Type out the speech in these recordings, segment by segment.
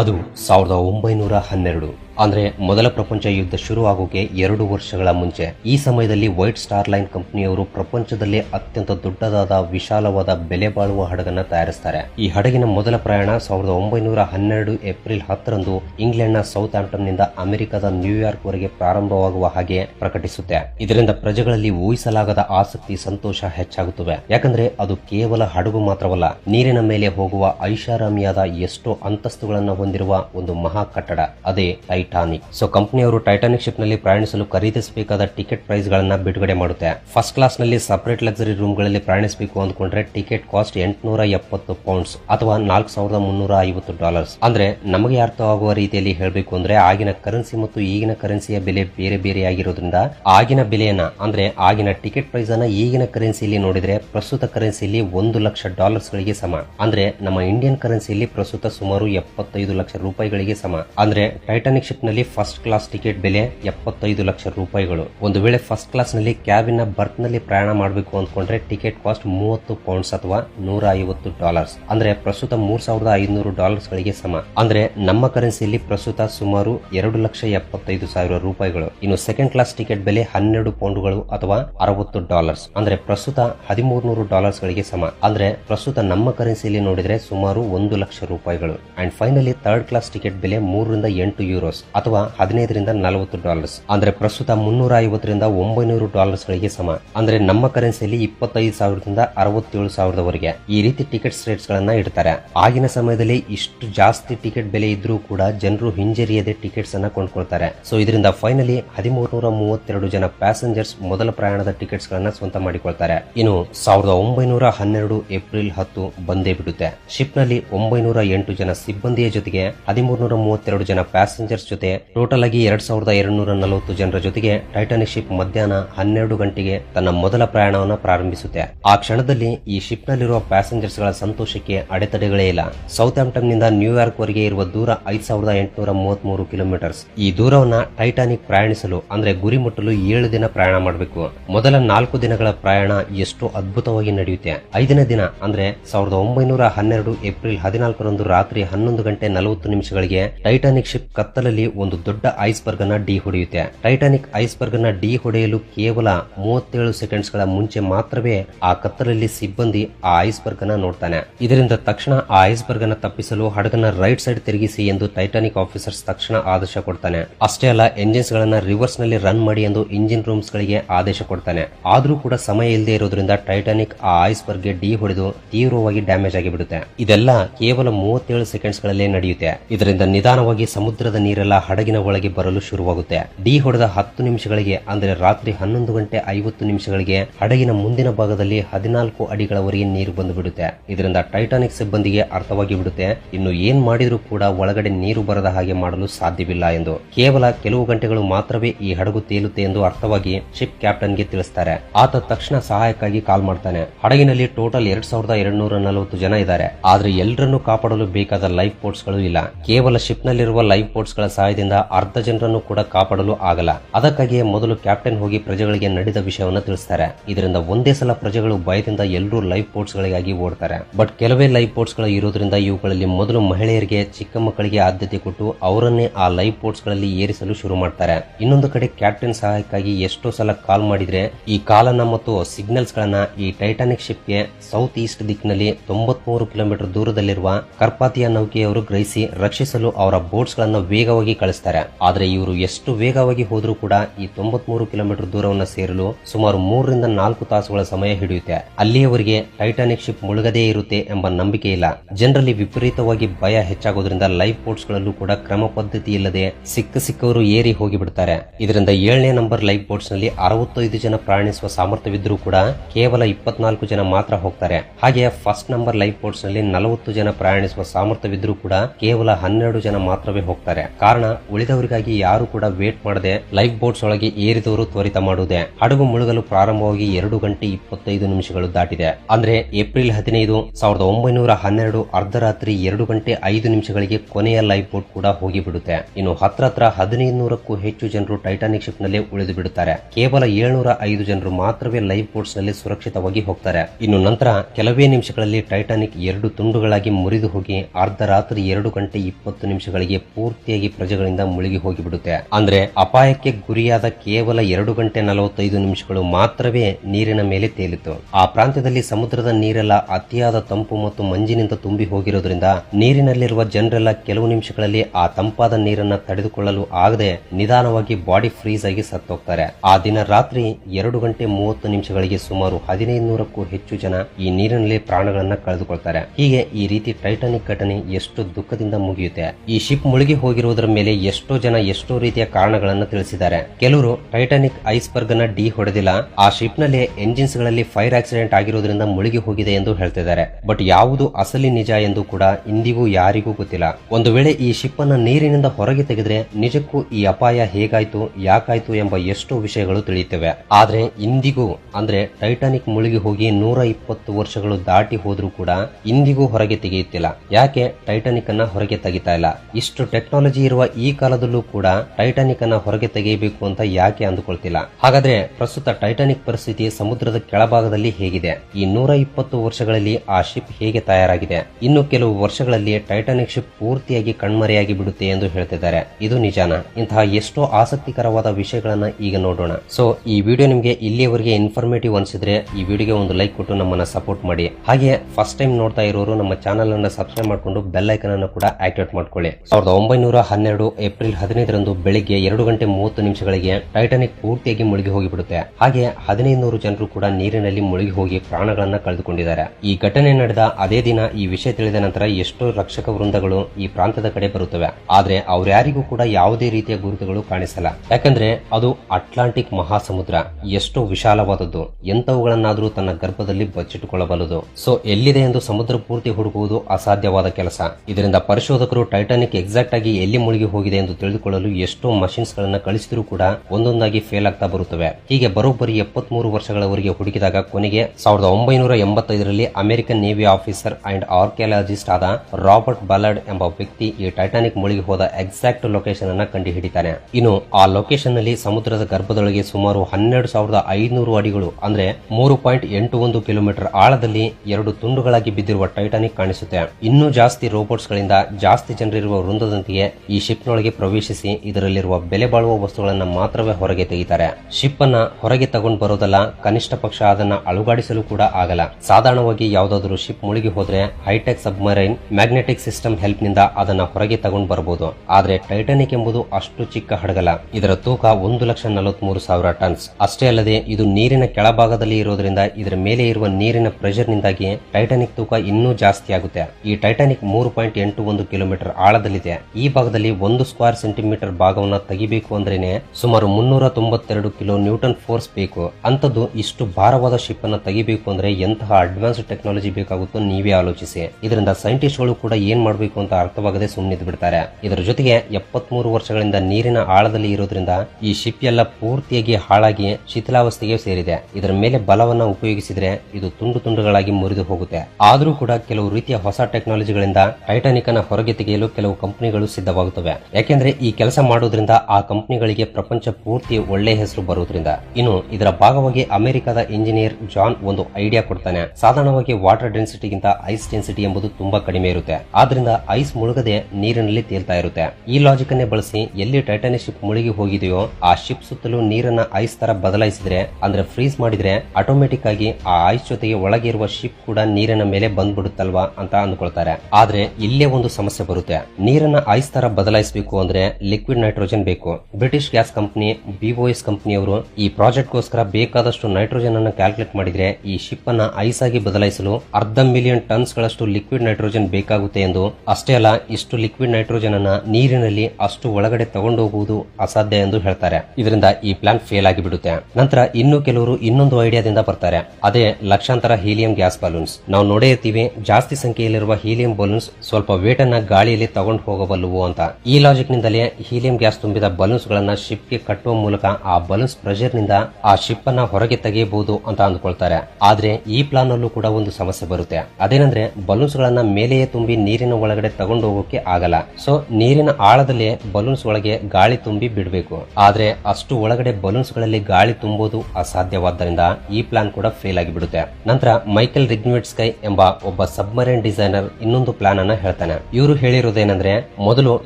ಅದು ಸಾವಿರದ ಒಂಬೈನೂರ ಹನ್ನೆರಡು. ಅಂದ್ರೆ ಮೊದಲ ಪ್ರಪಂಚ ಯುದ್ಧ ಶುರುವಾಗೋಕೆ ಎರಡು ವರ್ಷಗಳ ಮುಂಚೆ. ಈ ಸಮಯದಲ್ಲಿ ವೈಟ್ ಸ್ಟಾರ್ ಲೈನ್ ಕಂಪನಿಯವರು ಪ್ರಪಂಚದಲ್ಲಿ ಅತ್ಯಂತ ದೊಡ್ಡದಾದ, ವಿಶಾಲವಾದ ಬೆಲೆ ಬಾಳುವ ಹಡಗನ್ನ ತಯಾರಿಸ್ತಾರೆ. ಈ ಹಡಗಿನ ಮೊದಲ ಪ್ರಯಾಣ ಸಾವಿರದ ಒಂಬೈನೂರ ಹನ್ನೆರಡು ಏಪ್ರಿಲ್ ಹತ್ತರಂದು ಇಂಗ್ಲೆಂಡ್ನ ಸೌತ್ ಆಂಪ್ಟನ್ನಿಂದ ಅಮೆರಿಕದ ನ್ಯೂಯಾರ್ಕ್ ವರೆಗೆ ಪ್ರಾರಂಭವಾಗುವ ಹಾಗೆ ಪ್ರಕಟಿಸುತ್ತೆ. ಇದರಿಂದ ಪ್ರಜೆಗಳಲ್ಲಿ ಊಹಿಸಲಾಗದ ಆಸಕ್ತಿ, ಸಂತೋಷ ಹೆಚ್ಚಾಗುತ್ತವೆ. ಯಾಕಂದ್ರೆ ಅದು ಕೇವಲ ಹಡಗು ಮಾತ್ರವಲ್ಲ, ನೀರಿನ ಮೇಲೆ ಹೋಗುವ ಐಷಾರಾಮಿಯಾದ ಎಷ್ಟೋ ಅಂತಸ್ತುಗಳನ್ನು ಹೊಂದಿರುವ ಒಂದು ಮಹಾ ಕಟ್ಟಡ ಅದೇ ಟೈಟಾನಿಕ್ ಸೊ ಕಂಪನಿಯವರು ಟೈಟಾನಿಕ್ ಶಿಪ್ನಲ್ಲಿ ಪ್ರಯಾಣಿಸಲು ಖರೀದಿಸಬೇಕಾದ ಟಿಕೆಟ್ ಪ್ರೈಸ್ ಗಳನ್ನ ಬಿಡುಗಡೆ ಮಾಡುತ್ತೆ. ಫಸ್ಟ್ ಕ್ಲಾಸ್ನಲ್ಲಿ ಸಪರೇಟ್ ಲಕ್ಸರಿ ರೂಮ್ಗಳಲ್ಲಿ ಪ್ರಯಾಣಿಸಬೇಕು ಅಂದ್ಕೊಂಡ್ರೆ ಟಿಕೆಟ್ ಕಾಸ್ಟ್ ಎಂಟುನೂರ ಎಪ್ಪತ್ತು ಪೌಂಡ್ಸ್ ಅಥವಾ ನಾಲ್ಕು ಸಾವಿರದ ಮುನ್ನೂರ ಐವತ್ತು ಡಾಲರ್ಸ್ ಅಂದ್ರೆ ನಮಗೆ ಅರ್ಥವಾಗುವ ರೀತಿಯಲ್ಲಿ ಹೇಳಬೇಕು ಅಂದ್ರೆ ಆಗಿನ ಕರೆನ್ಸಿ ಮತ್ತು ಈಗಿನ ಕರೆನ್ಸಿಯ ಬೆಲೆ ಬೇರೆ ಬೇರೆ ಆಗಿರೋದ್ರಿಂದ ಆಗಿನ ಬೆಲೆಯನ್ನ, ಅಂದ್ರೆ ಆಗಿನ ಟಿಕೆಟ್ ಪ್ರೈಸ್ ಅನ್ನ ಈಗಿನ ಕರೆನ್ಸಿಯಲ್ಲಿ ನೋಡಿದ್ರೆ ಪ್ರಸ್ತುತ ಕರೆನ್ಸಿಯಲ್ಲಿ ಒಂದು ಲಕ್ಷ ಡಾಲರ್ಸ್ ಗಳಿಗೆ ಸಮ. ಅಂದ್ರೆ ನಮ್ಮ ಇಂಡಿಯನ್ ಕರೆನ್ಸಿಯಲ್ಲಿ ಪ್ರಸ್ತುತ ಸುಮಾರು ಎಪ್ಪತ್ತೈದು ಲಕ್ಷ ರೂಪಾಯಿಗಳಿಗೆ ಸಮ. ಅಂದ್ರೆ ಟೈಟಾನಿಕ್ ನಲ್ಲಿ ಫಸ್ಟ್ ಕ್ಲಾಸ್ ಟಿಕೆಟ್ ಬೆಲೆ ಎಪ್ಪತ್ತೈದು ಲಕ್ಷ ರೂಪಾಯಿಗಳು. ಒಂದು ವೇಳೆ ಫಸ್ಟ್ ಕ್ಲಾಸ್ನಲ್ಲಿ ಕ್ಯಾಬಿನ ಬರ್ತ್ನಲ್ಲಿ ಪ್ರಯಾಣ ಮಾಡಬೇಕು ಅಂದ್ಕೊಂಡ್ರೆ ಟಿಕೆಟ್ ಕಾಸ್ಟ್ ಮೂವತ್ತು ಪೌಂಡ್ಸ್ ಅಥವಾ ನೂರ ಐವತ್ತು ಡಾಲರ್ಸ್. ಅಂದ್ರೆ ಪ್ರಸ್ತುತ ಮೂರ್ ಸಾವಿರದ ಐದುನೂರು ಡಾಲರ್ಸ್ ಗಳಿಗೆ ಸಮ. ಅಂದ್ರೆ ನಮ್ಮ ಕರೆನ್ಸಿಯಲ್ಲಿ ಪ್ರಸ್ತುತ ಸುಮಾರು ಎರಡು ಲಕ್ಷ ಎಪ್ಪತ್ತೈದು ಸಾವಿರ ರೂಪಾಯಿಗಳು. ಇನ್ನು ಸೆಕೆಂಡ್ ಕ್ಲಾಸ್ ಟಿಕೆಟ್ ಬೆಲೆ ಹನ್ನೆರಡು ಪೌಂಡ್ಗಳು ಅಥವಾ ಅರವತ್ತು ಡಾಲರ್ಸ್. ಅಂದ್ರೆ ಪ್ರಸ್ತುತ ಹದಿಮೂರ್ನೂರು ಡಾಲರ್ಸ್ ಗಳಿಗೆ ಸಮ. ಅಂದ್ರೆ ಪ್ರಸ್ತುತ ನಮ್ಮ ಕರೆನ್ಸಿಯಲ್ಲಿ ನೋಡಿದ್ರೆ ಸುಮಾರು ಒಂದು ಲಕ್ಷ ರೂಪಾಯಿಗಳು. And finally third class ticket ಬೆಲೆ ಮೂರರಿಂದ ಎಂಟು ಯೂರೋಸ್. ಅಥವಾ ಹದಿನೈದರಿಂದ ನಲವತ್ತು ಡಾಲರ್ಸ್ ಅಂದ್ರೆ ಪ್ರಸ್ತುತ ಮುನ್ನೂರ ಐವತ್ತರಿಂದ ಒಂಬೈನೂರು ಡಾಲರ್ಸ್ ಗಳಿಗೆ ಸಮ. ಅಂದ್ರೆ ನಮ್ಮ ಕರೆನ್ಸಿಯಲ್ಲಿ ಇಪ್ಪತ್ತೈದು ಸಾವಿರದಿಂದ ಅರವತ್ತೇಳು ಸಾವಿರದವರೆಗೆ. ಈ ರೀತಿ ಟಿಕೆಟ್ಸ್ ರೇಟ್ಸ್ ಗಳನ್ನ ಇಡ್ತಾರೆ. ಆಗಿನ ಸಮಯದಲ್ಲಿ ಇಷ್ಟು ಜಾಸ್ತಿ ಟಿಕೆಟ್ ಬೆಲೆ ಇದ್ರೂ ಕೂಡ ಜನರು ಹಿಂಜರಿಯದೆ ಟಿಕೆಟ್ಸ್ ಅನ್ನ ಕೊಂಡ್ಕೊಳ್ತಾರೆ. ಸೊ ಇದರಿಂದ ಫೈನಲಿ ಹದಿಮೂರ್ನೂರ ಮೂವತ್ತೆರಡು ಜನ ಪ್ಯಾಸೆಂಜರ್ಸ್ ಮೊದಲ ಪ್ರಯಾಣದ ಟಿಕೆಟ್ಸ್ ಗಳನ್ನ ಸ್ವಂತ ಮಾಡಿಕೊಳ್ತಾರೆ. ಇನ್ನು ಸಾವಿರದ ಒಂಬೈನೂರ ಹನ್ನೆರಡು ಏಪ್ರಿಲ್ ಹತ್ತು ಬಂದೇ ಬಿಡುತ್ತೆ. ಶಿಪ್ನಲ್ಲಿ ಒಂಬೈನೂರ ಎಂಟು ಜನ ಸಿಬ್ಬಂದಿಯ ಜೊತೆಗೆ ಹದಿಮೂರ್ನೂರ ಮೂವತ್ತೆರಡು ಜನ ಪ್ಯಾಸೆಂಜರ್ಸ್ ಜೊತೆ ಟೋಟಲ್ ಆಗಿ ಎರಡ್ ಸಾವಿರದ ಎರಡ್ನೂರ ನಲವತ್ತು ಜನರ ಜೊತೆಗೆ ಟೈಟಾನಿಕ್ ಶಿಪ್ ಮಧ್ಯಾಹ್ನ ಹನ್ನೆರಡು ಗಂಟೆಗೆ ತನ್ನ ಮೊದಲ ಪ್ರಯಾಣವನ್ನು ಪ್ರಾರಂಭಿಸುತ್ತೆ. ಆ ಕ್ಷಣದಲ್ಲಿ ಈ ಶಿಪ್ ನಲ್ಲಿರುವ ಪ್ಯಾಸೆಂಜರ್ಸ್ಗಳ ಸಂತೋಷಕ್ಕೆ ಅಡೆತಡೆಗಳೇ ಇಲ್ಲ. ಸೌತ್ ಆಂಪ್ಟನ್ನಿಂದ ನ್ಯೂಯಾರ್ಕ್ ವರೆಗೆ ಇರುವ ದೂರ ಐದ್ ಸಾವಿರದ ಎಂಟುನೂರ ಮೂವತ್ಮೂರು ಕಿಲೋಮೀಟರ್ಸ್. ಈ ದೂರವನ್ನ ಟೈಟಾನಿಕ್ ಪ್ರಯಾಣಿಸಲು, ಅಂದ್ರೆ ಗುರಿ ಮುಟ್ಟಲು ಏಳು ದಿನ ಪ್ರಯಾಣ ಮಾಡಬೇಕು. ಮೊದಲ ನಾಲ್ಕು ದಿನಗಳ ಪ್ರಯಾಣ ಎಷ್ಟು ಅದ್ಭುತವಾಗಿ ನಡೆಯುತ್ತೆ. ಐದನೇ ದಿನ, ಅಂದ್ರೆ ಸಾವಿರದ ಒಂಬೈನೂರ ಹನ್ನೆರಡು ಏಪ್ರಿಲ್ ಹದಿನಾಲ್ಕರಂದು ರಾತ್ರಿ ಹನ್ನೊಂದು ಗಂಟೆ ನಲವತ್ತು ನಿಮಿಷಗಳಿಗೆ ಟೈಟಾನಿಕ್ ಶಿಪ್ ಕತ್ತಲಲ್ಲಿ ಒಂದು ದೊಡ್ಡ ಐಸ್ಬರ್ಗ್ ಅನ್ನ ಡಿ ಹೊಡೆಯುತ್ತೆ. ಟೈಟಾನಿಕ್ ಐಸ್ಬರ್ಗ್ ಅನ್ನ ಡಿ ಹೊಡೆಯಲು ಕೇವಲ ಮೂವತ್ತೇಳು ಸೆಕೆಂಡ್ಸ್ಗಳ ಮುಂಚೆ ಮಾತ್ರವೇ ಆ ಕತ್ತಲಲ್ಲಿ ಸಿಬ್ಬಂದಿ ಆ ಐಸ್ಬರ್ಗ್ ಅನ್ನ ನೋಡ್ತಾನೆ. ಇದರಿಂದ ತಕ್ಷಣ ಆ ಐಸ್ಬರ್ಗ್ ಅನ್ನ ತಪ್ಪಿಸಲು ಹಡಗನ್ನ ರೈಟ್ ಸೈಡ್ ತಿರುಗಿಸಿ ಎಂದು ಟೈಟಾನಿಕ್ ಆಫೀಸರ್ಸ್ ತಕ್ಷಣ ಆದೇಶ ಕೊಡ್ತಾನೆ. ಅಷ್ಟೇ ಅಲ್ಲ ಎಂಜಿನ್ಸ್ ಗಳನ್ನ ರಿವರ್ಸ್ನಲ್ಲಿ ರನ್ ಮಾಡಿ ಎಂದು ಇಂಜಿನ್ ರೂಮ್ಸ್ ಗಳಿಗೆ ಆದೇಶ ಕೊಡ್ತಾನೆ. ಆದ್ರೂ ಕೂಡ ಸಮಯ ಇಲ್ಲದೆ ಇರೋದ್ರಿಂದ ಟೈಟಾನಿಕ್ ಆ ಐಸ್ಬರ್ಗ್ಗೆ ಡಿ ಹೊಡೆದು ತೀವ್ರವಾಗಿ ಡ್ಯಾಮೇಜ್ ಆಗಿಬಿಡುತ್ತೆ. ಇದೆಲ್ಲ ಕೇವಲ ಮೂವತ್ತೇಳು ಸೆಕೆಂಡ್ಸ್ ಗಳಲ್ಲೇ ನಡೆಯುತ್ತೆ. ಇದರಿಂದ ನಿಧಾನವಾಗಿ ಸಮುದ್ರದ ನೀರೆಲ್ಲ ಹಡಗಿನ ಒಳಗೆ ಬರಲು ಶುರುವಾಗುತ್ತೆ. ಡಿ ಹೊಡೆದ ಹತ್ತು ನಿಮಿಷಗಳಿಗೆ, ಅಂದ್ರೆ ರಾತ್ರಿ ಹನ್ನೊಂದು ಗಂಟೆ ಐವತ್ತು ನಿಮಿಷಗಳಿಗೆ ಹಡಗಿನ ಮುಂದಿನ ಭಾಗದಲ್ಲಿ ಹದಿನಾಲ್ಕು ಅಡಿಗಳವರೆಗೆ ನೀರು ಬಂದು ಬಿಡುತ್ತೆ ಇದರಿಂದ ಟೈಟಾನಿಕ್ ಸಿಬ್ಬಂದಿಗೆ ಅರ್ಥವಾಗಿ ಬಿಡುತ್ತೆ, ಇನ್ನು ಏನ್ ಮಾಡಿದ್ರು ಕೂಡ ಒಳಗಡೆ ನೀರು ಬರದ ಹಾಗೆ ಮಾಡಲು ಸಾಧ್ಯವಿಲ್ಲ ಎಂದು. ಕೇವಲ ಕೆಲವು ಗಂಟೆಗಳು ಮಾತ್ರವೇ ಈ ಹಡಗು ತೇಲುತ್ತೆ ಎಂದು ಅರ್ಥವಾಗಿ ಶಿಪ್ ಕ್ಯಾಪ್ಟನ್ಗೆ ತಿಳಿಸ್ತಾರೆ. ಆತ ತಕ್ಷಣ ಸಹಾಯಕ್ಕಾಗಿ ಕಾಲ್ ಮಾಡ್ತಾನೆ. ಹಡಗಿನಲ್ಲಿ ಟೋಟಲ್ ಎರಡ್ ಸಾವಿರದ ಎರಡ್ ನೂರ ನಲವತ್ತು ಜನ ಇದ್ದಾರೆ. ಆದ್ರೆ ಎಲ್ಲರನ್ನೂ ಕಾಪಾಡಲು ಬೇಕಾದ ಲೈಫ್ ಬೋಟ್ಸ್ಗಳು ಇಲ್ಲ. ಕೇವಲ ಶಿಪ್ ನಲ್ಲಿರುವ ಲೈಫ್ ಬೋಟ್ಸ್ಗಳ ಸಹಾಯದಿಂದ ಅರ್ಧ ಜನರನ್ನು ಕೂಡ ಕಾಪಾಡಲು ಆಗಲ್ಲ. ಅದಕ್ಕಾಗಿಯೇ ಮೊದಲು ಕ್ಯಾಪ್ಟನ್ ಹೋಗಿ ಪ್ರಜೆಗಳಿಗೆ ನಡೆದ ವಿಷಯವನ್ನು ತಿಳಿಸ್ತಾರೆ. ಇದರಿಂದ ಒಂದೇ ಸಲ ಪ್ರಜೆಗಳು ಭಯದಿಂದ ಎಲ್ಲರೂ ಲೈಫ್ ಬೋಟ್ಸ್ ಗಳಿಗಾಗಿ ಓಡ್ತಾರೆ. ಬಟ್ ಕೆಲವೇ ಲೈಫ್ ಬೋಟ್ಸ್ಗಳು ಇರೋದ್ರಿಂದ ಇವುಗಳಲ್ಲಿ ಮೊದಲು ಮಹಿಳೆಯರಿಗೆ ಚಿಕ್ಕ ಮಕ್ಕಳಿಗೆ ಆದ್ಯತೆ ಕೊಟ್ಟು ಅವರನ್ನೇ ಆ ಲೈಫ್ ಬೋಟ್ಸ್ಗಳಲ್ಲಿ ಏರಿಸಲು ಶುರು ಮಾಡ್ತಾರೆ. ಇನ್ನೊಂದು ಕಡೆ ಕ್ಯಾಪ್ಟನ್ ಸಹಾಯಕ್ಕಾಗಿ ಎಷ್ಟೋ ಸಲ ಕಾಲ್ ಮಾಡಿದ್ರೆ ಈ ಕಾಲನ್ನ ಮತ್ತು ಸಿಗ್ನಲ್ಸ್ ಗಳನ್ನ ಈ ಟೈಟಾನಿಕ್ ಶಿಪ್ಗೆ ಸೌತ್ ಈಸ್ಟ್ ದಿಕ್ಕಿನಲ್ಲಿ ತೊಂಬತ್ಮೂರು ಕಿಲೋಮೀಟರ್ ದೂರದಲ್ಲಿರುವ ಕರ್ಪಾತಿಯ ನೌಕೆಯವರು ಗ್ರಹಿಸಿ ರಕ್ಷಿಸಲು ಅವರ ಬೋಟ್ಸ್ಗಳನ್ನು ವೇಗವಾಗಿ ಕಳಿಸ್ತಾರೆ. ಆದ್ರೆ ಇವರು ಎಷ್ಟು ವೇಗವಾಗಿ ಹೋದ್ರೂ ಕೂಡ ಈ ತೊಂಬತ್ಮೂರು ಕಿಲೋಮೀಟರ್ ದೂರವನ್ನು ಸೇರಲು ಸುಮಾರು ಮೂರರಿಂದ ನಾಲ್ಕು ತಾಸುಗಳ ಸಮಯ ಹಿಡಿಯುತ್ತೆ. ಅಲ್ಲಿಯವರೆಗೆ ಟೈಟಾನಿಕ್ ಶಿಪ್ ಮುಳುಗದೇ ಇರುತ್ತೆ ಎಂಬ ನಂಬಿಕೆ ಇಲ್ಲ. ಜನರಲ್ಲಿ ವಿಪರೀತವಾಗಿ ಭಯ ಹೆಚ್ಚಾಗೋದ್ರಿಂದ ಲೈಫ್ ಬೋಟ್ಸ್ ಗಳಲ್ಲೂ ಕೂಡ ಕ್ರಮ ಪದ್ಧತಿ ಇಲ್ಲದೆ ಸಿಕ್ಕ ಸಿಕ್ಕವರು ಏರಿ ಹೋಗಿ ಬಿಡ್ತಾರೆ. ಇದರಿಂದ ಏಳನೇ ನಂಬರ್ ಲೈಫ್ ಬೋಟ್ಸ್ನಲ್ಲಿ ಅರವತ್ತೈದು ಜನ ಪ್ರಯಾಣಿಸುವ ಸಾಮರ್ಥ್ಯವಿದ್ರೂ ಕೂಡ ಕೇವಲ ಇಪ್ಪತ್ನಾಲ್ಕು ಜನ ಮಾತ್ರ ಹೋಗ್ತಾರೆ. ಹಾಗೆ ಫಸ್ಟ್ ನಂಬರ್ ಲೈಫ್ ಬೋಟ್ಸ್ನಲ್ಲಿ ನಲವತ್ತು ಜನ ಪ್ರಯಾಣಿಸುವ ಸಾಮರ್ಥ್ಯವಿದ್ರೂ ಕೂಡ ಕೇವಲ ಹನ್ನೆರಡು ಜನ ಮಾತ್ರವೇ ಹೋಗ್ತಾರೆ. ಕಾರಣ ಉಳಿದವರಿಗಾಗಿ ಯಾರು ಕೂಡ ವೇಟ್ ಮಾಡದೆ ಲೈಫ್ ಬೋಟ್ಸ್ ಒಳಗೆ ಏರಿದವರು ತ್ವರಿತ ಮಾಡುವುದೇ. ಹಡಗು ಮುಳುಗಲು ಪ್ರಾರಂಭವಾಗಿ ಎರಡು ಗಂಟೆ ಇಪ್ಪತ್ತೈದು ನಿಮಿಷಗಳು ದಾಟಿದೆ. ಅಂದ್ರೆ ಏಪ್ರಿಲ್ ಹದಿನೈದು ಸಾವಿರದ ಒಂಬೈನೂರ ಹನ್ನೆರಡು ಅರ್ಧರಾತ್ರಿ ಎರಡು ಗಂಟೆ ಐದು ನಿಮಿಷಗಳಿಗೆ ಕೊನೆಯ ಲೈಫ್ ಬೋಟ್ ಕೂಡ ಹೋಗಿಬಿಡುತ್ತೆ. ಇನ್ನು ಹತ್ರ ಹತ್ರ ಹದಿನೈದು ನೂರಕ್ಕೂ ಹೆಚ್ಚು ಜನರು ಟೈಟಾನಿಕ್ ಶಿಪ್ನಲ್ಲಿ ಉಳಿದು ಬಿಡುತ್ತಾರೆ. ಕೇವಲ ಏಳ್ನೂರ ಐದು ಜನರು ಮಾತ್ರವೇ ಲೈಫ್ ಬೋಟ್ಸ್ನಲ್ಲಿ ಸುರಕ್ಷಿತವಾಗಿ ಹೋಗ್ತಾರೆ. ಇನ್ನು ನಂತರ ಕೆಲವೇ ನಿಮಿಷಗಳಲ್ಲಿ ಟೈಟಾನಿಕ್ ಎರಡು ತುಂಡುಗಳಾಗಿ ಮುರಿದು ಹೋಗಿ ಅರ್ಧ ರಾತ್ರಿ ಎರಡು ಗಂಟೆ ಇಪ್ಪತ್ತು ನಿಮಿಷಗಳಿಗೆ ಪೂರ್ತಿಯಾಗಿ ಪ್ರಜೆಗಳಿಂದ ಮುಳುಗಿ ಹೋಗಿಬಿಡುತ್ತೆ. ಅಂದ್ರೆ ಅಪಾಯಕ್ಕೆ ಗುರಿಯಾದ ಕೇವಲ ಎರಡು ಗಂಟೆ ನಲವತ್ತೈದು ನಿಮಿಷಗಳು ಮಾತ್ರವೇ ನೀರಿನ ಮೇಲೆ ತೇಲಿತು ಆ ಪ್ರಾಂತ್ಯದಲ್ಲಿ ಸಮುದ್ರದ ನೀರೆಲ್ಲ ಅತಿಯಾದ ತಂಪು ಮತ್ತು ಮಂಜಿನಿಂದ ತುಂಬಿ ಹೋಗಿರೋದ್ರಿಂದ ನೀರಿನಲ್ಲಿರುವ ಜನರೆಲ್ಲ ಕೆಲವು ನಿಮಿಷಗಳಲ್ಲಿ ಆ ತಂಪಾದ ನೀರನ್ನ ತಡೆದುಕೊಳ್ಳಲು ಆಗದೆ ನಿಧಾನವಾಗಿ ಬಾಡಿ ಫ್ರೀಸ್ ಆಗಿ ಸತ್ತೋಗ್ತಾರೆ. ಆ ದಿನ ರಾತ್ರಿ ಎರಡು ಗಂಟೆ ಮೂವತ್ತು ನಿಮಿಷಗಳಿಗೆ ಸುಮಾರು ಹದಿನೈದು ನೂರಕ್ಕೂ ಹೆಚ್ಚು ಜನ ಈ ನೀರಿನಲ್ಲಿ ಪ್ರಾಣಗಳನ್ನ ಕಳೆದುಕೊಳ್ತಾರೆ. ಹೀಗೆ ಈ ರೀತಿ ಟೈಟಾನಿಕ್ ಘಟನೆ ಎಷ್ಟು ದುಃಖದಿಂದ ಮುಗಿಯುತ್ತೆ. ಈ ಶಿಪ್ ಮುಳುಗಿ ಹೋಗಿರುವುದರ ಮೇಲೆ ಎಷ್ಟೋ ಜನ ಎಷ್ಟೋ ರೀತಿಯ ಕಾರಣಗಳನ್ನು ತಿಳಿಸಿದ್ದಾರೆ. ಕೆಲವರು ಟೈಟಾನಿಕ್ ಐಸ್ಬರ್ಗ್ನ ಡಿ ಹೊಡೆದಿಲ್ಲ. ಆ ಶಿಪ್ನಲ್ಲಿ ಎಂಜಿನ್ಸ್ಗಳಲ್ಲಿ ಫೈರ್ ಆಕ್ಸಿಡೆಂಟ್ ಆಗಿರೋದ್ರಿಂದ ಮುಳುಗಿ ಹೋಗಿದೆ ಎಂದು ಹೇಳ್ತಿದ್ದಾರೆ. ಬಟ್ ಯಾವುದು ಅಸಲಿ ನಿಜ ಎಂದು ಕೂಡ ಇಂದಿಗೂ ಯಾರಿಗೂ ಗೊತ್ತಿಲ್ಲ. ಒಂದು ವೇಳೆ ಈ ಶಿಪ್ ಅನ್ನ ನೀರಿನಿಂದ ಹೊರಗೆ ತೆಗೆದ್ರೆ ನಿಜಕ್ಕೂ ಈ ಅಪಾಯ ಹೇಗಾಯ್ತು, ಯಾಕಾಯ್ತು ಎಂಬ ಎಷ್ಟೋ ವಿಷಯಗಳು ತಿಳಿಯುತ್ತವೆ. ಆದ್ರೆ ಇಂದಿಗೂ, ಅಂದ್ರೆ ಟೈಟಾನಿಕ್ ಮುಳುಗಿ ಹೋಗಿ ನೂರ ಇಪ್ಪತ್ತು ವರ್ಷಗಳು ದಾಟಿ ಹೋದ್ರೂ ಕೂಡ ಇಂದಿಗೂ ಹೊರಗೆ ತೆಗೆಯುತ್ತಿಲ್ಲ. ಯಾಕೆ? ಟೈಟಾನಿಕ್ ಅನ್ನ ಹೊರಗೆ ತೆಗಿತಾ ಇಲ್ಲ. ಇಷ್ಟು ಟೆಕ್ನಾಲಜಿ ಇರುವ ಈ ಕಾಲದಲ್ಲೂ ಕೂಡ ಟೈಟಾನಿಕ್ ಅನ್ನ ಹೊರಗೆ ತೆಗೆಯಬೇಕು ಅಂತ ಯಾಕೆ ಅಂದುಕೊಳ್ತಿಲ್ಲ? ಹಾಗಾದ್ರೆ ಪ್ರಸ್ತುತ ಟೈಟಾನಿಕ್ ಪರಿಸ್ಥಿತಿ ಸಮುದ್ರದ ಕೆಳಭಾಗದಲ್ಲಿ ಹೇಗಿದೆ? ಈ ನೂರ ಇಪ್ಪತ್ತು ವರ್ಷಗಳಲ್ಲಿ ಆ ಶಿಪ್ ಹೇಗೆ ತಯಾರಾಗಿದೆ? ಇನ್ನು ಕೆಲವು ವರ್ಷಗಳಲ್ಲಿ ಟೈಟಾನಿಕ್ ಶಿಪ್ ಪೂರ್ತಿಯಾಗಿ ಕಣ್ಮರೆಯಾಗಿ ಬಿಡುತ್ತೆ ಎಂದು ಹೇಳ್ತಿದ್ದಾರೆ. ಇದು ನಿಜಾನ? ಇಂತಹ ಎಷ್ಟೋ ಆಸಕ್ತಿಕರವಾದ ವಿಷಯಗಳನ್ನ ಈಗ ನೋಡೋಣ. ಸೊ ಈ ವಿಡಿಯೋ ನಿಮಗೆ ಇಲ್ಲಿಯವರೆಗೆ ಇನ್ಫಾರ್ಮೇಟಿವ್ ಅನ್ಸಿದ್ರೆ ಈ ವಿಡಿಯೋಗೆ ಒಂದು ಲೈಕ್ ಕೊಟ್ಟು ನಮ್ಮನ್ನ ಸಪೋರ್ಟ್ ಮಾಡಿ. ಹಾಗೆ ಫಸ್ಟ್ ಟೈಮ್ ನೋಡ್ತಾ ಇರೋರು ನಮ್ಮ ಚಾನಲ್ ಅನ್ನ ಸಬ್ಸ್ಕ್ರೈಬ್ ಮಾಡಿಕೊಂಡು ಬೆಲ್ ಐಕನ್ ಅನ್ನು ಕೂಡ ಆಕ್ಟಿವೇಟ್ ಮಾಡ್ಕೊಳ್ಳಿ. ಸಾವಿರದ ಒಂಬೈನೂರ ಹನ್ನೆರಡು ಏಪ್ರಿಲ್ ಹದಿನೈದರಂದು ಬೆಳಿಗ್ಗೆ ಎರಡು ಗಂಟೆ ಮೂವತ್ತು ನಿಮಿಷಗಳಿಗೆ ಟೈಟಾನಿಕ್ ಪೂರ್ತಿಯಾಗಿ ಮುಳುಗಿ ಹೋಗಿಬಿಡುತ್ತೆ. ಹಾಗೆ ಹದಿನೈದು ನೂರು ಜನರು ಕೂಡ ನೀರಿನಲ್ಲಿ ಮುಳುಗಿ ಹೋಗಿ ಪ್ರಾಣಗಳನ್ನ ಕಳೆದುಕೊಂಡಿದ್ದಾರೆ. ಈ ಘಟನೆ ನಡೆದ ಅದೇ ದಿನ ಈ ವಿಷಯ ತಿಳಿದ ನಂತರ ಎಷ್ಟೋ ರಕ್ಷಕ ವೃಂದಗಳು ಈ ಪ್ರಾಂತದ ಕಡೆ ಬರುತ್ತವೆ. ಆದ್ರೆ ಅವ್ರ್ಯಾರಿಗೂ ಕೂಡ ಯಾವುದೇ ರೀತಿಯ ಗುರುತುಗಳು ಕಾಣಿಸಲ್ಲ. ಯಾಕಂದ್ರೆ ಅದು ಅಟ್ಲಾಂಟಿಕ್ ಮಹಾಸಮುದ್ರ. ಎಷ್ಟೋ ವಿಶಾಲವಾದದ್ದು. ಎಂತವುಗಳನ್ನಾದ್ರೂ ತನ್ನ ಗರ್ಭದಲ್ಲಿ ಬಚ್ಚಿಟ್ಟುಕೊಳ್ಳಬಲ್ಲದು. ಸೊ ಎಲ್ಲಿದೆ ಎಂದು ಸಮುದ್ರ ಪೂರ್ತಿ ಹುಡುಕುವುದು ಅಸಾಧ್ಯವಾದ ಕೆಲಸ. ಇದರಿಂದ ಪರಿಶೋಧಕರು ಟೈಟಾನಿಕ್ ಎಕ್ಸಾಕ್ಟ್ ಆಗಿ ಎಲ್ಲಿ ಮುಳುಗಿ ಹೋಗಿದೆ ಎಂದು ತಿಳಿದುಕೊಳ್ಳಲು ಎಷ್ಟೋ ಮಷಿನ್ಸ್ ಗಳನ್ನ ಕಳಿಸಿದರೂ ಕೂಡ ಒಂದೊಂದಾಗಿ ಫೇಲ್ ಆಗ್ತಾ ಬರುತ್ತವೆ. ಹೀಗೆ ಬರೋಬ್ಬರಿ ಎಪ್ಪತ್ಮೂರು ವರ್ಷಗಳವರೆಗೆ ಹುಡುಕಿದಾಗ ಕೊನೆಗೆ ಸಾವಿರದ ಒಂಬೈನೂರ ಎಂಬತ್ತೈದರಲ್ಲಿ American navy officer and archaeologist ಆದ ರಾಬರ್ಟ್ ಬಲರ್ಡ್ ಎಂಬ ವ್ಯಕ್ತಿ ಈ ಟೈಟಾನಿಕ್ ಮುಳುಗಿ ಹೋದ ಎಕ್ಸಾಕ್ಟ್ ಲೊಕೇಶನ್ ಅನ್ನ ಕಂಡುಹಿಡಿತಾನೆ. ಇನ್ನು ಆ ಲೊಕೇಶನ್ನಲ್ಲಿ ಸಮುದ್ರದ ಗರ್ಭದೊಳಗೆ ಸುಮಾರು ಹನ್ನೆರಡು ಸಾವಿರದ ಐನೂರು ಅಡಿಗಳು, ಅಂದ್ರೆ ಮೂರು ಪಾಯಿಂಟ್ ಎಂಟು ಒಂದು ಕಿಲೋಮೀಟರ್ ಆಳದಲ್ಲಿ ಎರಡು ತುಂಡುಗಳಾಗಿ ಬಿದ್ದಿರುವ ಟೈಟಾನಿಕ್ ಕಾಣಿಸುತ್ತೆ. ಇನ್ನೂ ಜಾಸ್ತಿ ರೋಬೋಟ್ಸ್ ಗಳಿಂದ ಜಾಸ್ತಿ ಜನರಿರುವ ವೃಂದದಂತೆಯೇ ಈ ಶಿಪ್ ನೊಳಗೆ ಪ್ರವೇಶಿಸಿ ಇದರಲ್ಲಿರುವ ಬೆಲೆ ಬಾಳುವ ವಸ್ತುಗಳನ್ನು ಮಾತ್ರವೇ ಹೊರಗೆ ತೆಗಿತಾರೆ. ಶಿಪ್ ಅನ್ನ ಹೊರಗೆ ತಗೊಂಡು ಬರೋದಲ್ಲ, ಕನಿಷ್ಠ ಪಕ್ಷ ಅದನ್ನ ಅಳುಗಾಡಿಸಲು ಕೂಡ ಆಗಲ್ಲ. ಸಾಧಾರಣವಾಗಿ ಯಾವುದಾದ್ರೂ ಶಿಪ್ ಮುಳುಗಿ ಹೋದ್ರೆ ಹೈಟೆಕ್ ಸಬ್ಮರೈನ್ ಮ್ಯಾಗ್ನೆಟಿಕ್ ಸಿಸ್ಟಮ್ ಹೆಲ್ಪ್ನಿಂದ ಅದನ್ನ ಹೊರಗೆ ತಗೊಂಡು ಬರಬಹುದು ಆದ್ರೆ ಟೈಟಾನಿಕ್ ಎಂಬುದು ಅಷ್ಟು ಚಿಕ್ಕ ಹಡಗಲ ಇದರ ತೂಕ ಒಂದು ಲಕ್ಷ ನಲವತ್ಮೂರು ಸಾವಿರ ಟನ್ಸ್. ಅಷ್ಟೇ ಅಲ್ಲದೆ ಇದು ನೀರಿನ ಕೆಳಭಾಗದಲ್ಲಿ ಇರೋದ್ರಿಂದ ಇದರ ಮೇಲೆ ಇರುವ ನೀರಿನ ಪ್ರೆಷರ್ ನಿಂದಾಗಿ ಟೈಟಾನಿಕ್ ತೂಕ ಇನ್ನೂ ಜಾಸ್ತಿ ಆಗುತ್ತೆ. ಈ ಟೈಟಾನಿಕ್ ಮೂರು ಪಾಯಿಂಟ್ ಎಂಟು ಒಂದು ಕಿಲೋಮೀಟರ್ ಆಳದಲ್ಲಿದೆ. ಈ ಭಾಗದಲ್ಲಿ ಒಂದು ಸ್ಕ್ವೇರ್ ಸೆಂಟಿಮೀಟರ್ ಭಾಗವನ್ನು ತೆಗಿಬೇಕು ಅಂದ್ರೇನೆ ಸುಮಾರು ಮುನ್ನೂರ ತೊಂಬತ್ತೆರಡು ಕಿಲೋ ನ್ಯೂಟನ್ ಫೋರ್ಸ್ ಬೇಕು. ಅಂತದ್ದು ಇಷ್ಟು ಭಾರವಾದ ಶಿಪ್ ಅನ್ನ ತೆಗಿಬೇಕು ಅಂದ್ರೆ ಎಂತಹ ಅಡ್ವಾನ್ಸ್ ಟೆಕ್ನಾಲಜಿ ಬೇಕಾಗುತ್ತೋ ನೀವೇ ಆಲೋಚಿಸಿ. ಇದರಿಂದ ಸೈಂಟಿಸ್ಟ್ಗಳು ಕೂಡ ಏನ್ ಮಾಡಬೇಕು ಅಂತ ಅರ್ಥವಾಗದೆ ಸುಮ್ಮನೆ ಬಿಡ್ತಾರೆ. ಇದರ ಜೊತೆಗೆ ಎಪ್ಪತ್ಮೂರು ವರ್ಷಗಳಿಂದ ನೀರಿನ ಆಳದಲ್ಲಿ ಇರೋದ್ರಿಂದ ಈ ಶಿಪ್ ಎಲ್ಲ ಪೂರ್ತಿಯಾಗಿ ಹಾಳಾಗಿ ಶಿಥಿಲಾವಸ್ಥೆಗೆ ಸೇರಿದೆ. ಇದರ ಮೇಲೆ ಬಲವನ್ನ ಉಪಯೋಗಿಸಿದ್ರೆ ಇದು ತುಂಡು ತುಂಡುಗಳಾಗಿ ಮುರಿದು ಹೋಗುತ್ತೆ. ಆದರೂ ಕೂಡ ಕೆಲವು ರೀತಿಯ ಹೊಸ ಟೆಕ್ನಾಲಜಿಗಳಿಂದ ಟೈಟಾನಿಕ್ ಅನ್ನ ಹೊರಗೆ ತೆಗೆಯಲು ಕೆಲವು ಕಂಪನಿಗಳು ಸಿದ್ಧವಾಗುತ್ತವೆ. ಯಾಕೆಂದ್ರೆ ಈ ಕೆಲಸ ಮಾಡೋದ್ರಿಂದ ಆ ಕಂಪನಿಗಳಿಗೆ ಪ್ರಪಂಚ ಪೂರ್ತಿ ಒಳ್ಳೆ ಹೆಸರು ಬರೋದ್ರಿಂದ ಇನ್ನು ಇದರ ಭಾಗವಾಗಿ ಅಮೆರಿಕದ ಇಂಜಿನಿಯರ್ ಜಾನ್ ಒಂದು ಐಡಿಯಾ ಕೊಡ್ತಾನೆ. ಸಾಧಾರಣವಾಗಿ ವಾಟರ್ ಡೆನ್ಸಿಟಿಗಿಂತ ಐಸ್ ಡೆನ್ಸಿಟಿ ಎಂಬುದು ತುಂಬಾ ಕಡಿಮೆ ಇರುತ್ತೆ. ಆದ್ರಿಂದ ಐಸ್ ಮುಳುಗದೆ ನೀರಿನಲ್ಲಿ ತೇಲ್ತಾ ಇರುತ್ತೆ. ಈ ಲಾಜಿಕ್ ಅನ್ನೇ ಬಳಸಿ ಎಲ್ಲಿ ಟೈಟಾನಿಕ್ ಶಿಪ್ ಮುಳುಗಿ ಹೋಗಿದೆಯೋ ಆ ಶಿಪ್ ಸುತ್ತಲೂ ನೀರನ್ನ ಐಸ್ ತರ ಬದಲಾಯಿಸಿದ್ರೆ, ಅಂದ್ರೆ ಫ್ರೀಸ್ ಮಾಡಿದ್ರೆ ಆಟೋಮೆಟಿಕ್ ಆಗಿ ಆ ಐಸ್ ಜೊತೆಗೆ ಒಳಗೆ ಇರುವ ಶಿಪ್ ಕೂಡ ನೀರಿನ ಮೇಲೆ ಬಂದ್ಬಿಡುತ್ತಲ್ವಾ ಅಂತ ಅಂದ್ಕೊಳ್ತಾರೆ. ಆದ್ರೆ ಇಲ್ಲೇ ಒಂದು ಸಮಸ್ಯೆ ಬರುತ್ತೆ. ನೀರನ್ನ ಐಸ್ ತರ ಬದಲಾಯಿಸಬೇಕು ಅಂದ್ರೆ ಲಿಕ್ವಿಡ್ ನೈಟ್ರೋಜನ್ ಬೇಕು. ಬ್ರಿಟಿಷ್ ಗ್ಯಾಸ್ ಕಂಪನಿ ಬಿಒಎಸ್ ಕಂಪನಿಯವರು ಈ ಪ್ರಾಜೆಕ್ಟ್ ಗೋಸ್ಕರ ಬೇಕಾದಷ್ಟು ನೈಟ್ರೋಜನ್ ಅನ್ನು ಕ್ಯಾಲ್ಕುಲೇಟ್ ಮಾಡಿದ್ರೆ ಈ ಶಿಪ್ ಅನ್ನ ಐಸ್ ಆಗಿ ಬದಲಾಯಿಸಲು ಅರ್ಧ ಮಿಲಿಯನ್ ಟನ್ಸ್ ಗಳಷ್ಟು ಲಿಕ್ವಿಡ್ ನೈಟ್ರೋಜನ್ ಬೇಕಾಗುತ್ತೆ ಎಂದು. ಅಷ್ಟೇ ಅಲ್ಲ, ಇಷ್ಟು ಲಿಕ್ವಿಡ್ ನೈಟ್ರೋಜನ್ ಅನ್ನ ನೀರಿನಲ್ಲಿ ಅಷ್ಟು ಒಳಗಡೆ ತಗೊಂಡೋಗುವುದು ಅಸಾಧ್ಯ ಎಂದು ಹೇಳ್ತಾರೆ. ಇದರಿಂದ ಈ ಪ್ಲಾನ್ ಫೇಲ್ ಆಗಿ ಬಿಡುತ್ತೆ ನಂತರ ಇನ್ನು ಕೆಲವರು ಇನ್ನೊಂದು ಐಡಿಯಾದಿಂದ ಬರ್ತಾರೆ. ಅದೇ ಲಕ್ಷಾಂತರ ಹೀಲಿಯಂ ಗ್ಯಾಸ್ ಬಲೂನ್ಸ್ ನಾವು ನೋಡೇ ಇರ್ತೀವಿ, ಜಾಸ್ತಿ ಸಂಖ್ಯೆಯಲ್ಲಿರುವ ಹೀಲಿಯಂ ಬಲೂನ್ಸ್ ಸ್ವಲ್ಪ ವೇಟ್ ಅನ್ನ ಗಾಳಿಯಲ್ಲಿ ತಗೊಂಡು ಹೋಗಬಲ್ಲವು ಅಂತ. ಈ ಲಾಜಿಕ್ ನಿಂದಲೇ ಹೀಲಿಯಂ ಗ್ಯಾಸ್ ತುಂಬಿದ ಬಲೂನ್ಸ್ ಶಿಪ್ಗೆ ಕಟ್ಟುವ ಮೂಲಕ ಆ ಬಲೂನ್ಸ್ ಪ್ರೆಷರ್ನಿಂದ ಆ ಶಿಪ್ ಅನ್ನ ಹೊರಗೆ ತೆಗೆಯಬಹುದು ಅಂತ ಅಂದ್ಕೊಳ್ತಾರೆ. ಆದ್ರೆ ಈ ಪ್ಲಾನ್ ಅಲ್ಲೂ ಕೂಡ ಒಂದು ಸಮಸ್ಯೆ ಬರುತ್ತೆ. ಅದೇನಂದ್ರೆ ಬಲೂನ್ಸ್ ಗಳನ್ನ ಮೇಲೆಯೇ ತುಂಬಿ ನೀರಿನ ಒಳಗಡೆ ತಗೊಂಡು ಹೋಗೋಕೆ ಆಗಲ್ಲ. ಸೊ, ನೀರಿನ ಆಳದಲ್ಲಿ ಬಲೂನ್ಸ್ ಒಳಗೆ ಗಾಳಿ ತುಂಬಿ ಬಿಡಬೇಕು. ಆದ್ರೆ ಅಷ್ಟು ಒಳಗಡೆ ಬಲೂನ್ಸ್ಗಳಲ್ಲಿ ಗಾಳಿ ತುಂಬುವುದು ಅಸಾಧ್ಯವಾದ್ದರಿಂದ ಈ ಪ್ಲಾನ್ ಕೂಡ ಫೇಲ್ ಆಗಿ ಬಿಡುತ್ತೆ ನಂತರ ಮೈಕೆಲ್ ರಿಗ್ನೆಟ್ಸ್ಕೈ ಸ್ಕೈ ಎಂಬ ಒಬ್ಬ ಸಬ್ಮರೈನ್ ಡಿಸೈನರ್ ಇನ್ನೊಂದು ಪ್ಲಾನ್ ಅನ್ನ ಹೇಳ್ತಾನೆ. ಇವರು ಹೇಳಿರೋದೇನೆಂದ್ರೆ, ಮೊದಲು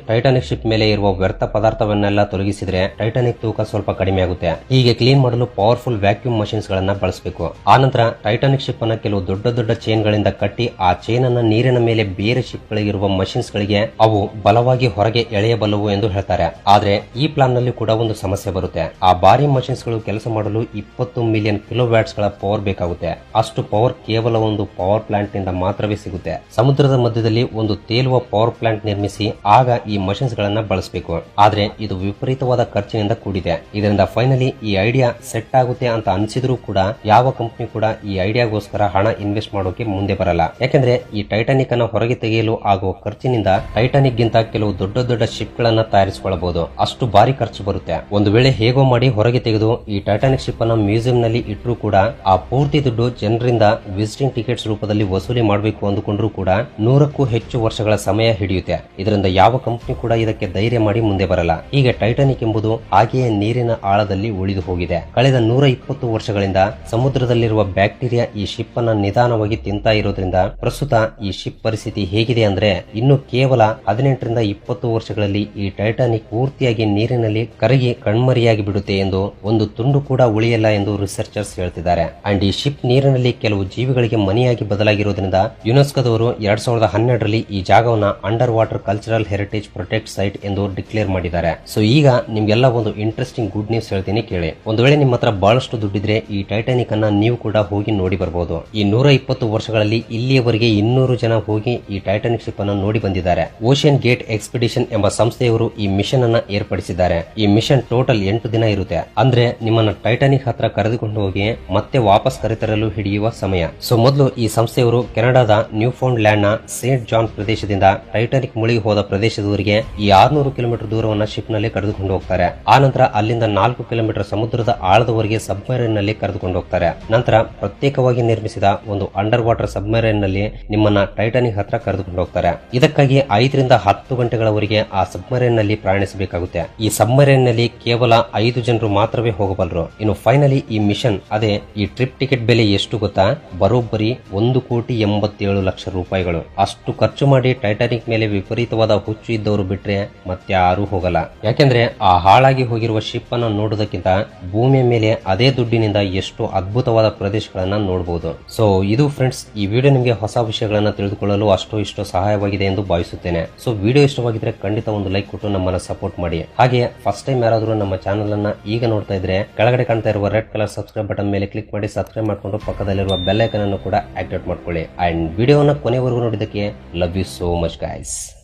ಟೈಟಾನಿಕ್ ಶಿಪ್ ಮೇಲೆ ಇರುವ ವ್ಯರ್ಥ ಪದಾರ್ಥವನ್ನೆಲ್ಲ ತೊಲಗಿಸಿದ್ರೆ ಟೈಟಾನಿಕ್ ತೂಕ ಸ್ವಲ್ಪ ಕಡಿಮೆ ಆಗುತ್ತೆ. ಹೀಗೆ ಕ್ಲೀನ್ ಮಾಡಲು ಪವರ್ಫುಲ್ ವ್ಯಾಕ್ಯೂಮ್ ಮಷಿನ್ಸ್ ಗಳನ್ನ ಬಳಸಬೇಕು. ಆನಂತರ ಟೈಟಾನಿಕ್ ಶಿಪ್ ಅನ್ನ ಕೆಲವು ದೊಡ್ಡ ದೊಡ್ಡ ಚೈನ್ ಗಳಿಂದ ಕಟ್ಟಿ ಆ ಚೈನ್ ಅನ್ನ ನೀರಿನ ಮೇಲೆ ಬೇರೆ ಶಿಪ್ ಗಳಿಗಿರುವ ಮಷಿನ್ಸ್ ಗಳಿಗೆ ಅವು ಬಲವಾಗಿ ಹೊರಗೆ ಎಳೆಯಬಲ್ಲವು ಎಂದು ಹೇಳ್ತಾರೆ. ಆದ್ರೆ ಈ ಪ್ಲಾನ್ನಲ್ಲಿ ಕೂಡ ಒಂದು ಸಮಸ್ಯೆ ಬರುತ್ತೆ. ಆ ಭಾರಿ ಮಷಿನ್ಸ್ಗಳು ಕೆಲಸ ಮಾಡಲು ಇಪ್ಪತ್ತು ಮಿಲಿಯನ್ ಕಿಲೋ ವ್ಯಾಟ್ಸ್ಗಳ ಪವರ್ ಬೇಕಾಗುತ್ತೆ. ಅಷ್ಟು ಪವರ್ ಕೇವಲ ಒಂದು ಪವರ್ ಪ್ಲಾಂಟ್ನಿಂದ ಮಾತ್ರವೇ ಸಿಗುತ್ತೆ. ಸಮುದ್ರದ ಮಧ್ಯದಲ್ಲಿ ಒಂದು ತೇಲುವ ಪವರ್ ಪ್ಲಾಂಟ್ ನಿರ್ಮಿಸಿ ಆಗ ಈ ಮಷಿನ್ಸ್ ಗಳನ್ನ ಬಳಸಬೇಕು. ಆದ್ರೆ ಇದು ವಿಪರೀತವಾದ ಖರ್ಚಿನಿಂದ ಕೂಡಿದೆ. ಇದರಿಂದ ಫೈನಲಿ ಈ ಐಡಿಯಾ ಸೆಟ್ ಆಗುತ್ತೆ ಅಂತ ಅನ್ಸಿದ್ರು ಕೂಡ ಯಾವ ಕಂಪನಿ ಕೂಡ ಈ ಐಡಿಯಾಗೋಸ್ಕರ ಹಣ ಇನ್ವೆಸ್ಟ್ ಮಾಡೋಕೆ ಮುಂದೆ ಬರಲ್ಲ. ಯಾಕೆಂದ್ರೆ ಈ ಟೈಟಾನಿಕ್ ಅನ್ನು ಹೊರಗೆ ತೆಗೆಯಲು ಆಗುವ ಖರ್ಚಿನಿಂದ ಟೈಟಾನಿಕ್ ಗಿಂತ ಕೆಲವು ದೊಡ್ಡ ದೊಡ್ಡ ಶಿಪ್ ಗಳನ್ನ ತಯಾರಿಸಿಕೊಳ್ಳಬಹುದು ಅಷ್ಟು ಭಾರಿ ಖರ್ಚು ಬರುತ್ತೆ. ಒಂದು ವೇಳೆ ಹೇಗೋ ಮಾಡಿ ಹೊರಗೆ ತೆಗೆದು ಈ ಟೈಟಾನಿಕ್ ಶಿಪ್ ಅನ್ನ ಮ್ಯೂಸಿಯಂ ನಲ್ಲಿ ಇಟ್ಟರು ಕೂಡ ಆ ಪೂರ್ತಿ ದುಡ್ಡು ಜನರಿಂದ ವಿಸಿಟಿಂಗ್ ಟಿಕೆಟ್ಸ್ ರೂಪದಲ್ಲಿ ವಸೂಲಿ ಮಾಡಬೇಕು ಅಂದುಕೊಂಡ್ರೂ ಕೂಡ ನೂರಕ್ಕೂ ಹೆಚ್ಚು ವರ್ಷಗಳ ಸಮಯ ಹಿಡಿಯುತ್ತೆ. ಇದರಿಂದ ಯಾವ ಕಂಪನಿ ಇದಕ್ಕೆ ಧೈರ್ಯ ಮಾಡಿ ಮುಂದೆ ಬರಲ್ಲ. ಈಗ ಟೈಟಾನಿಕ್ ಎಂಬುದು ಹಾಗೆಯೇ ನೀರಿನ ಆಳದಲ್ಲಿ ಉಳಿದು ಹೋಗಿದೆ. ಕಳೆದ ನೂರ ಇಪ್ಪತ್ತು ವರ್ಷಗಳಿಂದ ಸಮುದ್ರದಲ್ಲಿರುವ ಬ್ಯಾಕ್ಟೀರಿಯಾ ಈ ಶಿಪ್ ಅನ್ನ ನಿಧಾನವಾಗಿ ತಿಂತಾ ಇರೋದ್ರಿಂದ ಪ್ರಸ್ತುತ ಈ ಶಿಪ್ ಪರಿಸ್ಥಿತಿ ಹೇಗಿದೆ ಅಂದ್ರೆ ಇನ್ನು ಕೇವಲ ಹದಿನೆಂಟರಿಂದ ಇಪ್ಪತ್ತು ವರ್ಷಗಳಲ್ಲಿ ಈ ಟೈಟಾನಿಕ್ ಪೂರ್ತಿಯಾಗಿ ನೀರಿನಲ್ಲಿ ಕರಗಿ ಕಣ್ಮರಿಯಾಗಿ ಬಿಡುತ್ತೆ ಎಂದು ಒಂದು ತುಂಡು ಕೂಡ ಉಳಿಯಲ್ಲ ಎಂದು ರಿಸರ್ಚರ್ಸ್ ಹೇಳ್ತಿದ್ದಾರೆ. ಅಂಡ್ ಈ ಶಿಪ್ ನೀರಿನಲ್ಲಿ ಕೆಲವು ಜೀವಿಗಳಿಗೆ ಮನೆಯಾಗಿ ಬದಲಾಗಿರೋದ್ರಿಂದ ಯುನೆಸ್ಕೋದವರು ಎರಡ್ ಸಾವಿರದ ಹನ್ನೆರಡರಲ್ಲಿ ಈ ಜಾಗವನ್ನ underwater cultural heritage protect site ಎಂದು ಡಿಕ್ಲೇರ್ ಮಾಡಿದ್ದಾರೆ. ಸೊ ಈಗ ನಿಮ್ಗೆಲ್ಲ ಒಂದು ಇಂಟ್ರೆಸ್ಟಿಂಗ್ ಗುಡ್ ನ್ಯೂಸ್ ಹೇಳ್ತೀನಿ ಕೇಳಿ. ಒಂದು ವೇಳೆ ನಿಮ್ಮ ಹತ್ರ ಬಹಳಷ್ಟು ದುಡ್ಡಿದ್ರೆ ಈ ಟೈಟಾನಿಕ್ ಅನ್ನ ನೀವು ಕೂಡ ಹೋಗಿ ನೋಡಿ ಬರಬಹುದು ಈ ನೂರ ಇಪ್ಪತ್ತು ವರ್ಷಗಳಲ್ಲಿ ಇಲ್ಲಿಯವರೆಗೆ ಇನ್ನೂರು ಜನ ಹೋಗಿ ಈ ಟೈಟಾನಿಕ್ ಶಿಪ್ ಅನ್ನು ನೋಡಿ ಬಂದಿದ್ದಾರೆ. ಓಷಿಯನ್ ಗೇಟ್ ಎಕ್ಸ್ಪಿಡಿಷನ್ ಎಂಬ ಸಂಸ್ಥೆಯವರು ಈ ಮಿಷನ್ ಅನ್ನ ಏರ್ಪಡಿಸಿದ್ದಾರೆ. ಈ ಮಿಷನ್ ಟೋಟಲ್ ಎಂಟು ದಿನ ಇರುತ್ತೆ. ಅಂದ್ರೆ ನಿಮ್ಮನ್ನ ಟೈಟಾನಿಕ್ ಹತ್ರ ಕರೆದುಕೊಂಡು ಹೋಗಿ ಮತ್ತೆ ವಾಪಸ್ ಕರೆತರಲು ಹಿಡಿಯುವ ಸಮಯ. ಸೊ ಮೊದಲು ಈ ಸಂಸ್ಥೆಯವರು ಕೆನಡಾದ ನ್ಯೂ ಫೌಂಡ್ ಲ್ಯಾಂಡ್ನ ಸೇಂಟ್ ಜಾನ್ ಪ್ರದೇಶದಿಂದ ಟೈಟಾನಿಕ್ ಮುಳುಗಿ ಹೋದ ಪ್ರದೇಶದವರೆಗೆ ಈ ಆರ್ನೂರು ಕಿಲೋಮೀಟರ್ ದೂರವನ್ನ ಶಿಪ್ನಲ್ಲಿ ಕರೆದುಕೊಂಡು ಹೋಗ್ತಾರೆ. ಆ ನಂತರ ಅಲ್ಲಿಂದ ನಾಲ್ಕು ಕಿಲೋಮೀಟರ್ ಸಮುದ್ರದ ಆಳದವರೆಗೆ ಸಬ್ಮರೈನ್ನಲ್ಲಿ ಕರೆದುಕೊಂಡು ಹೋಗ್ತಾರೆ. ನಂತರ ಪ್ರತ್ಯೇಕವಾಗಿ ನಿರ್ಮಿಸಿದ ಒಂದು ಅಂಡರ್ ವಾಟರ್ ಸಬ್ಮರೈನ್ನಲ್ಲಿ ನಿಮ್ಮನ್ನ ಟೈಟಾನಿಕ್ ಹತ್ರ ಕರೆದುಕೊಂಡು ಹೋಗ್ತಾರೆ. ಇದಕ್ಕಾಗಿ ಐದರಿಂದ ಹತ್ತು ಗಂಟೆಗಳವರೆಗೆ ಆ ಸಬ್ಮರೈನ್ನಲ್ಲಿ ಪ್ರಯಾಣಿಸಬೇಕಾಗುತ್ತೆ. ಈ ಸಬ್ಮರೈನ್ನಲ್ಲಿ ಕೇವಲ ಐದು ಜನರು ಮಾತ್ರವೇ ಹೋಗಬಲ್ಲರು. ಇನ್ನು ಫೈನಲಿ ಈ ಮಿಷನ್, ಅದೇ ಈ ಟ್ರಿಪ್ ಟಿಕೆಟ್ ಬೆಲೆ ಎಷ್ಟು ಗೊತ್ತಾ? ಬರೋಬ್ಬರಿ ಒಂದು ಕೋಟಿ ಎಂಬತ್ತೇಳು ಲಕ್ಷ ರೂಪಾಯಿಗಳು. ಅಷ್ಟು ಖರ್ಚು ಮಾಡಿ ಟೈಟಾನಿಕ್ ಮೇಲೆ ವಿಪರೀತವಾದ ಹುಚ್ಚು ಇದ್ದವರು ಬಿಟ್ರೆ ಮತ್ತೆ ಯಾರೂ ಹೋಗಲ್ಲ. ಯಾಕೆಂದ್ರೆ ಆ ಹಾಳಾಗಿ ಹೋಗಿರುವ ಶಿಪ್ ಅನ್ನು ನೋಡೋದಕ್ಕಿಂತ ಭೂಮಿಯ ಮೇಲೆ ಅದೇ ದುಡ್ಡಿನಿಂದ ಎಷ್ಟು ಅದ್ಭುತವಾದ ಪ್ರದೇಶಗಳನ್ನ ನೋಡಬಹುದು ಸೊ ಇದು ಫ್ರೆಂಡ್ಸ್ ಈ ವಿಡಿಯೋ ನಿಮಗೆ ಹೊಸ ವಿಷಯಗಳನ್ನ ತಿಳಿದುಕೊಳ್ಳಲು ಅಷ್ಟು ಇಷ್ಟು ಸಹಾಯವಾಗಿದೆ ಎಂದು ಭಾವಿಸುತ್ತೇನೆ. ಸೊ ವಿಡಿಯೋ ಇಷ್ಟವಾಗಿದ್ರೆ ಖಂಡಿತ ಒಂದು ಲೈಕ್ ಕೊಟ್ಟು ನಮ್ಮನ್ನ ಸಪೋರ್ಟ್ ಮಾಡಿ. ಹಾಗೆ ಫಸ್ಟ್ ಟೈಮ್ ಯಾರಾದರೂ ನಮ್ಮ ಚಾನಲ್ ಅನ್ನ ಈಗ ನೋಡ್ತಾ ಇದ್ರೆ, ಕೆಳಗಡೆ ಕಾಣ್ತಾ ಇರುವ ರೆಡ್ ಕಲರ್ ಸಬ್ಸ್ಕ್ರೈಬ್ ಬಟನ್ ಮೇಲೆ ಕ್ಲಿಕ್ ಮಾಡಿ ಸಬ್ಸ್ಕ್ರೈಬ್ ಮಾಡ್ಕೊಂಡು ಪಕ್ಕದಲ್ಲಿರುವ ಬೆಲ್ ಅನ್ನು ಕೂಡ ಆಕ್ಟಿವೇಟ್ ಮಾಡ್ಕೊಳ್ಳಿ. ಅಂಡ್ ವಿಡಿಯೋನ ಕೊನೆವರೆಗೂ ನೋಡಿದ್ದಕ್ಕೆ love you so much guys